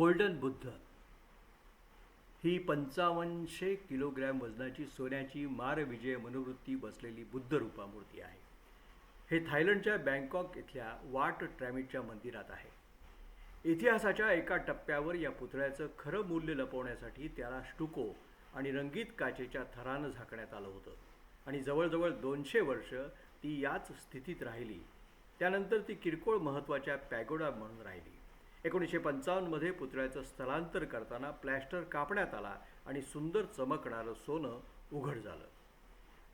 Golden Buddha. ही पंचावन्नशे kilogram वजनाची सोन्याची मारविजय मनोवृत्ती बसलेली बुद्ध रूपामूर्ती आहे. हे थायलंडच्या बँकॉक इथल्या वाट ट्रॅमिटच्या मंदिरात आहे. इतिहासाच्या एका टप्प्यावर या पुतळ्याचं खरं मूल्य लपवण्यासाठी त्याला स्टुको आणि रंगीत काचेच्या थरानं झाकण्यात आलं होतं. आणि जवळजवळ दोनशे वर्ष ती याच स्थितीत राहिली. त्यानंतर ती किरकोळ महत्त्वाच्या पॅगोडा म्हणून राहिली. एकोणीसशे पंचावन्नमध्ये पुतळ्याचं स्थलांतर करताना प्लॅस्टर कापण्यात आला आणि सुंदर चमकणारं सोनं उघड झालं.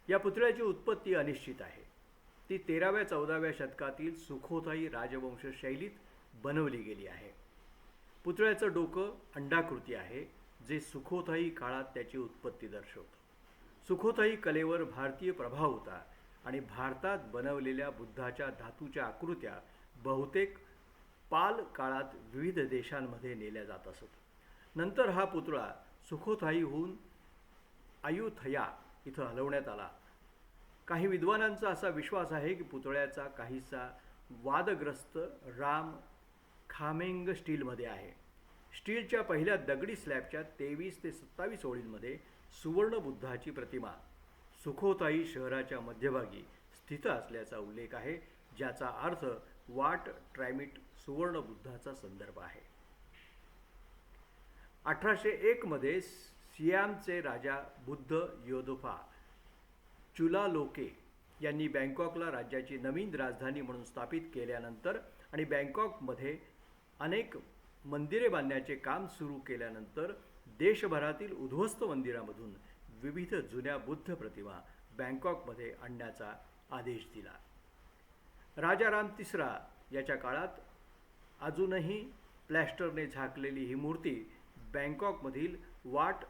या पुतळ्याची उत्पत्ती अनिश्चित आहे. ती तेराव्या चौदाव्या शतकातील सुखोताई राजवंश शैलीत बनवली गेली आहे. पुतळ्याचं डोकं अंडाकृती आहे जे सुखोताई काळात त्याची उत्पत्ती दर्शवतं. सुखोताई कलेवर भारतीय प्रभाव होता आणि भारतात बनवलेल्या बुद्धाच्या धातूच्या आकृत्या बहुतेक पाल काळात विविध देशांमध्ये नेल्या जात असत. नंतर हा पुतळा सुखोथाईहून अयुथया इथं हलवण्यात आला. काही विद्वानांचा असा विश्वास आहे की पुतळ्याचा काहीसा वादग्रस्त राम खामेंग स्टीलमध्ये आहे. स्टीलच्या पहिल्या दगडी स्लॅबच्या तेवीस ते सत्तावीस ओळींमध्ये सुवर्ण बुद्धाची प्रतिमा सुखोताई शहराच्या मध्यभागी स्थित असल्याचा उल्लेख आहे ज्याचा अर्थ वाट ट्रॅमिट सुवर्ण बुद्धाचा संदर्भ आहे. अठराशे एकमध्ये सियामचे राजा बुद्ध योदोफा चुलालोके यांनी बँकॉकला राज्याची नवीन राजधानी म्हणून स्थापित केल्यानंतर आणि बँकॉकमध्ये अनेक मंदिरे बांधण्याचे काम सुरू केल्यानंतर देशभरातील उद्ध्वस्त मंदिरामधून विविध जुन्या बुद्ध प्रतिमा बँकॉकमध्ये आणण्याचा आदेश दिला. राजाराम तिसरा याच्या काळात अजूनही प्लॅस्टरने झाकलेली ही मूर्ती बँकॉकमधील वाट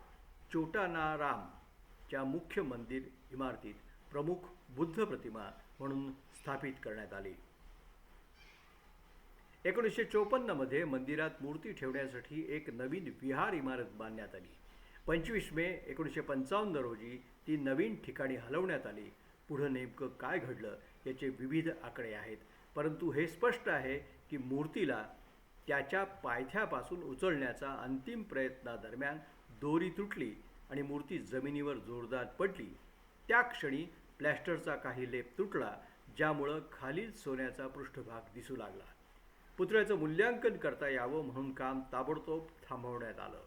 चोटानारामच्या मुख्य मंदिर इमारतीत प्रमुख बुद्ध प्रतिमा म्हणून स्थापित करण्यात आली. एकोणीसशे चोपन्नमध्ये मंदिरात मूर्ती ठेवण्यासाठी एक नवीन विहार इमारत बांधण्यात आली. पंचवीस मे एकोणीसशे पंचावन्न रोजी ती नवीन ठिकाणी हलवण्यात आली. पुढं नेमकं काय घडलं याचे विविध आकडे आहेत. परंतु हे स्पष्ट आहे की मूर्तीला त्याच्या पायथ्यापासून उचलण्याचा अंतिम प्रयत्नादरम्यान दोरी तुटली आणि मूर्ती जमिनीवर जोरदार पडली. त्या क्षणी प्लॅस्टरचा काही लेप तुटला ज्यामुळं खालील सोन्याचा पृष्ठभाग दिसू लागला. पुतळ्याचं मूल्यांकन करता यावं म्हणून काम ताबडतोब थांबवण्यात आलं.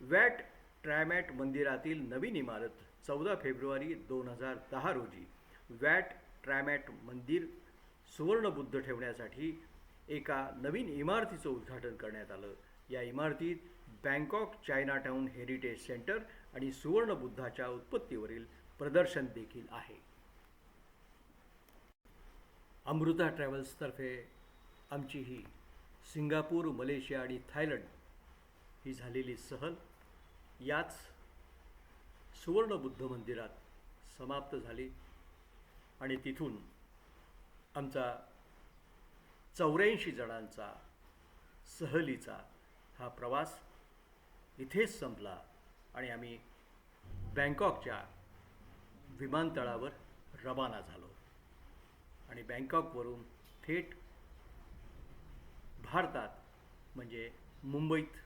वॅट ट्रॅमॅट मंदिरातील नवीन इमारत चौदा फेब्रुवारी दोन हजार दहा रोजी वॅट ट्रॅमॅट मंदिर सुवर्णबुद्ध ठेवण्यासाठी एका नवीन इमारतीचं उद्घाटन करण्यात आलं. या इमारतीत बँकॉक चायनाटाऊन हेरिटेज सेंटर आणि सुवर्णबुद्धाच्या उत्पत्तीवरील प्रदर्शन देखील आहे. अमृता ट्रॅव्हल्सतर्फे आमची ही सिंगापूर मलेशिया आणि थायलंड ही झालेली सहल याच सुवर्णबुद्ध मंदिरात समाप्त झाली. आणि तिथून आमचा चौऱ्याऐंशी जणांचा सहलीचा हा प्रवास इथेच संपला आणि आम्ही बँकॉकच्या विमानतळावर रवाना झालो. आणि बँकॉकवरून थेट भारतात म्हणजे मुंबईत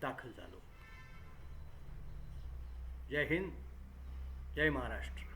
दाखल झालो. जय हिंद जय महाराष्ट्र.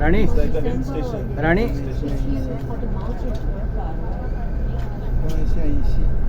राणी? राणी? एकोणीशें